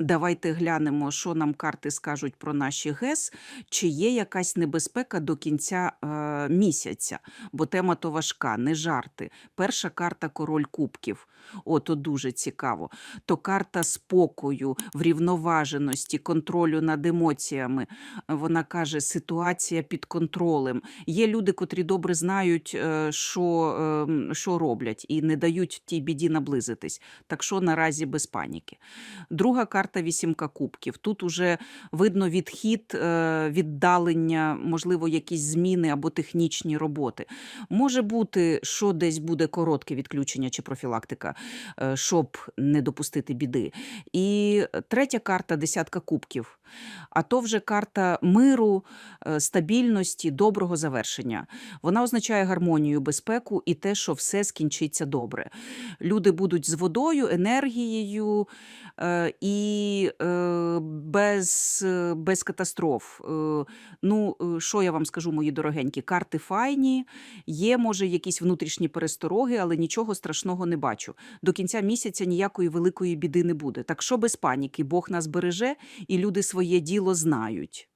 Давайте глянемо, що нам карти скажуть про наші ГЕС, чи є якась небезпека до кінця е, місяця, бо тема то важка, не жарти. Перша карта король кубків. О, дуже цікаво. То карта спокою, врівноваженості, контролю над емоціями. Вона каже, ситуація під контролем. Є люди, котрі добре знають, е, що, е, що роблять, і не дають тій біді наблизитись. Так що наразі без паніки. Друга карта вісімка кубків. Тут уже видно відхід, е, віддалення, можливо, якісь зміни або технічні роботи. Може бути, що десь буде коротке відключення чи профілактика, е, щоб не допустити біди. І третя карта десятка кубків. А то вже карта миру, е, стабільності, доброго завершення. Вона означає гармонію, безпеку і те, що все скінчиться добре. Люди будуть з водою, енергією е, і е, без, без катастроф. Ну, що я вам скажу, мої дорогенькі? Карти файні, є, може, якісь внутрішні перестороги, але нічого страшного не бачу. До кінця місяця ніякої великої біди не буде. Так що без паніки, Бог нас береже, і люди своє діло знають.